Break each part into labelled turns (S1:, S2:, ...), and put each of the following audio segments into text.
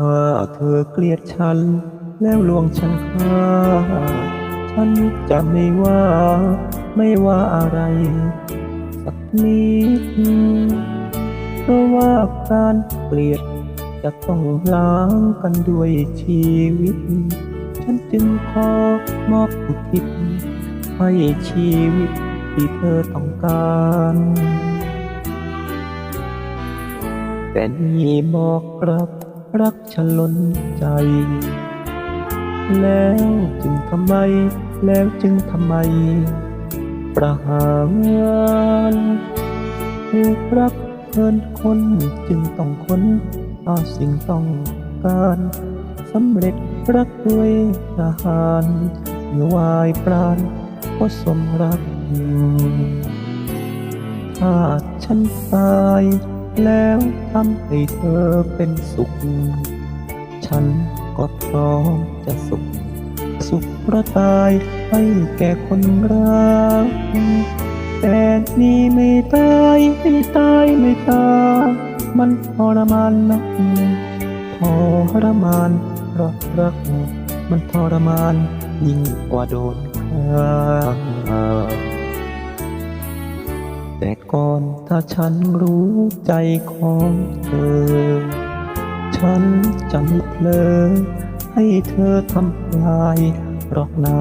S1: ถ้าเธอเกลียดฉัน แล้วลวงฉันฆ่า ฉันจะไม่ว่า ไม่ว่าอะไร สักนิดเพราะว่าการเกลียด จะต้องล้างกันด้วยชีวิต ฉันจึงขอมอบอุทิศให้ชีวิตที่เธอต้องการ แต่นี่บอกรักรักฉันล้นใจ แล้วจึงทำไม แล้วจึงทำไม ประหารรัก เกินคนจึงต้องค้นหาสิ่งต้องการสำเร็จรักด้วยทหารเมื่วายปราณก็สมรักถ้าฉันตายแล้วทำให้เธอเป็นสุข ฉันก็พร้อมจะสุข สุขเพระตายให้แก่คนรัก แต่นี่ไม่ตายไม่ตายไม่ตายมันทรมานนะทรมานราะรัก มันทรมานยิ่งกว่าโดนฆ่าแต่ก่อนถ้าฉันรู้ใจของเธอ ฉันจะไม่เพลอให้เธอทำลายหรอกนา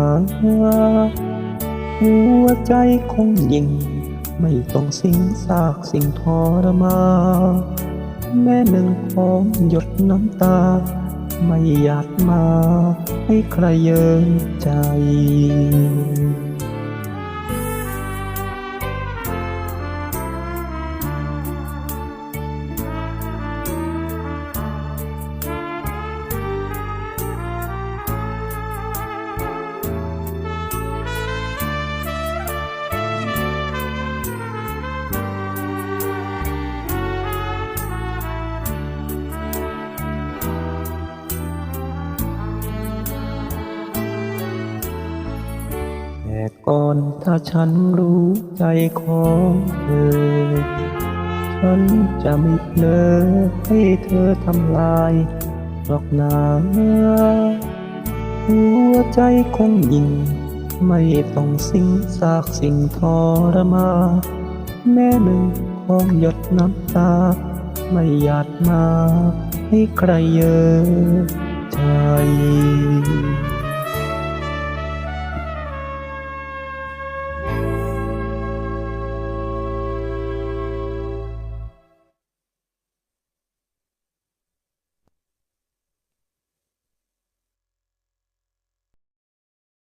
S1: หัวใจคงยิ่ง ไม่ต้องสิ้งซากสิ่งทรมา แม่หนึ่งของหยดน้ำตา ไม่อยากมา ให้ใครเยินใจ ก่อนถ้าฉันรู้ใจของเธอ ฉันจะไม่เพลอให้เธอทำลายหรอกนาหัวใจคงยิ่ง ไม่ต้องสิ้งซากสิ่งทรมา แม่หนึ่งของหยดน้ำตา ไม่อยากมาให้ใครเยอะใจ